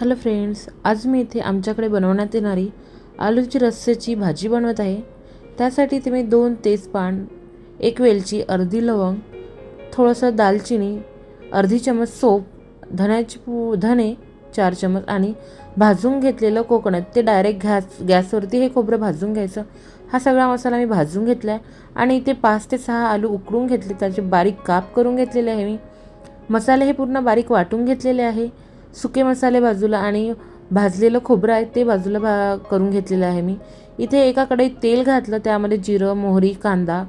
Hello friends आज मी इथे आमच्याकडे बनवण्यात येणारी आलूची रस्स्याची भाजी बनवत आहे. त्यासाठी इथे मी दोन तेजपान एक वेलची अर्धी लवंग थोडंसं दालचिनी अर्धी चमच सोप धण्याची पू धणे चार चमच आणि भाजून घेतलेलं कोकणत. ते डायरेक्ट गॅस गॅसवरती हे खोबरं भाजून घ्यायचं. हा सगळा मसाला मी भाजून घेतला आहे आणि इथे पाच ते सहा आलू उकडून घेतले. त्याचे बारीक काप करून घेतलेले आहे मी. मसाले हे पूर्ण बारीक वाटून घेतलेले आहे. सुके मसाले बाजूला आणि भाजलेलं खोबरं आहे ते बाजूला भा करून घेतलेलं आहे मी. इथे एका कढईत तेल घातलं त्यामध्ये जिरं मोहरी कांदा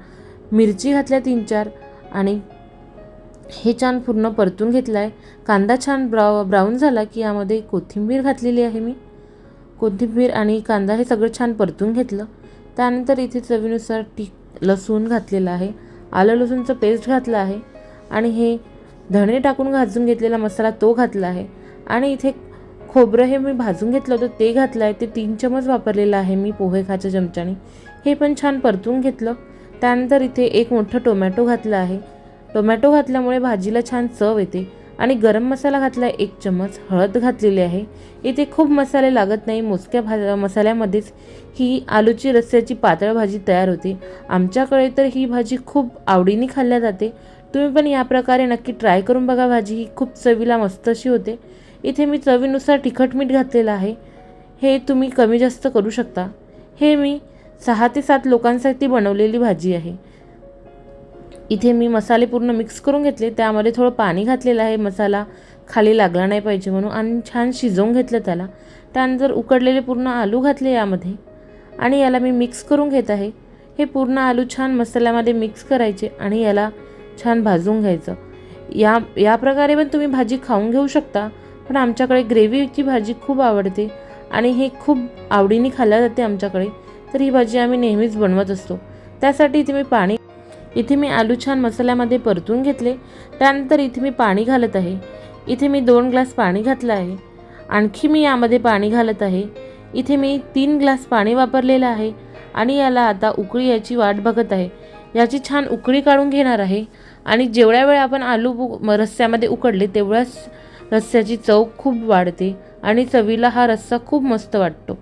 मिरची घातल्या तीन चार आणि हे छान पूर्ण परतून घेतलं आहे कांदा छान ब्राव ब्राऊन झाला की यामध्ये कोथिंबीर घातलेली आहे मी. कोथिंबीर आणि कांदा हे सगळं छान परतून घेतलं. त्यानंतर इथे चवीनुसार टी लसूण घातलेलं आहे. आलं लसूणचं पेस्ट घातलं आहे आणि हे धणे टाकून भाजून घेतलेला मसाला तो घातला आहे. आणि इथे खोबरं हे मी भाजून घेतलं होतं ते घातलं आहे ते तीन चमच वापरलेलं आहे मी पोहे खाच्या चमच्याने. हे पण छान परतून घेतलं. त्यानंतर इथे एक मोठं टोमॅटो घातलं आहे. टोमॅटो घातल्यामुळे भाजीला छान चव येते आणि गरम मसाला घातला आहे एक चमच हळद घातलेली आहे. इथे खूप मसाले लागत नाही मोजक्या भा मसाल्यामध्येच ही आलूची रस्स्याची पातळ भाजी तयार होते. आमच्याकडे तर ही भाजी खूप आवडीने खाल्ल्या जाते. तुम्ही पण या प्रकारे नक्की ट्राय करून बघा भाजी ही खूप चवीला मस्त अशी होते. इथे मी चवीनुसार तिखट मीठ घातलेलं आहे. हे तुम्ही कमी जास्त करू शकता. हे मी सहा ते सात लोकांसाठी बनवलेली भाजी आहे. इथे मी मसाले पूर्ण मिक्स करून घेतले. त्यामध्ये थोडं पाणी घातलेलं आहे. मसाला खाली लागला नाही पाहिजे म्हणून आणि छान शिजवून घेतलं त्याला. त्यानंतर उकडलेले पूर्ण आलू घातले यामध्ये. आणि याला मी मिक्स करून घेत आहे. हे पूर्ण आलू छान मसाल्यामध्ये मिक्स करायचे आणि याला छान भाजून घ्यायचं. या या प्रकारे पण तुम्ही भाजी खाऊन घेऊ शकता. पण आमच्याकडे ग्रेव्हीची भाजी खूप आवडते आणि हे खूप आवडीने खाल्ल्या जाते आमच्याकडे. तर ही भाजी आम्ही नेहमीच बनवत असतो. त्यासाठी इथे मी पाणी इथे मी आलू छान मसाल्यामध्ये परतून घेतले. त्यानंतर इथे मी पाणी घालत आहे. इथे मी दोन ग्लास पाणी घातलं आहे. आणखी मी यामध्ये पाणी घालत आहे. इथे मी तीन ग्लास पाणी वापरलेलं आहे आणि याला आता उकळी याची वाट बघत आहे. याची छान उकळी काढून घेणार आहे. आणि जेवढ्या वेळ आपण आलू रस्स्यामध्ये उकडले तेवढ्याच रस्स्याची चव खूप वाढते आणि चवीला हा रस्सा खूप मस्त वाटतो.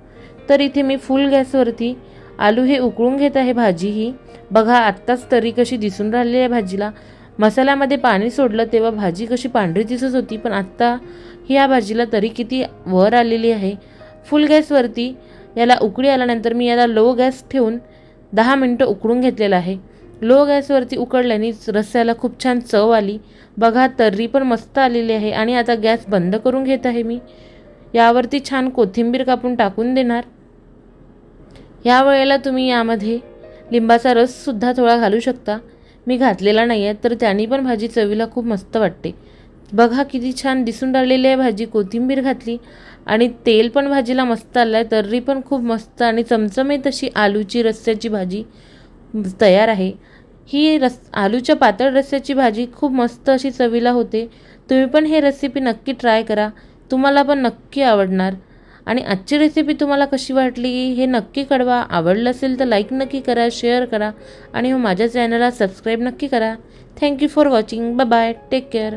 तर इथे मी फुल गॅसवरती आलू हे उकळून घेत आहे भाजी ही बघा आत्ताच तरी कशी दिसून राहिली आहे भाजीला. मसाल्यामध्ये पाणी सोडलं तेव्हा भाजी कशी पांढरी दिसत होती पण आत्ता ह्या भाजीला तरी किती वर आलेली आहे. फुल गॅसवरती याला उकळी आल्यानंतर मी याला लो गॅस ठेवून दहा मिनटं उकळून घेतलेलं आहे. लो गॅसवरती उकडल्याने रस्स्याला खूप छान चव आली. बघा तर्री पण मस्त आलेली आहे आणि आता गॅस बंद करून घेत आहे मी. यावरती छान कोथिंबीर कापून टाकून देणार. या वेळेला तुम्ही यामध्ये लिंबाचा रससुद्धा थोडा घालू शकता. मी घातलेला नाही आहे तर त्याने पण भाजी चवीला खूप मस्त वाटते. बघा किती छान दिसून राहिलेली आहे भाजी. कोथिंबीर घातली आणि तेल पण भाजीला मस्त आलं आहे तर्री पण खूप मस्त आणि चमचमीत अशी आलूची रस्स्याची भाजी. तयार आहे. ही रस आलूच्या पातळ रस्स्याची भाजी खूप मस्त अशी चवीला होते. तुम्ही पण हे रेसिपी नक्की ट्राय करा. तुम्हाला पण नक्की आवडणार. आणि आजची रेसिपी तुम्हाला कशी वाटली हे नक्की कळवा. आवडलं असेल तर लाईक नक्की करा शेअर करा. आणि हो माझ्या चॅनलला सबस्क्राईब नक्की करा. Thank you for watching bye bye take care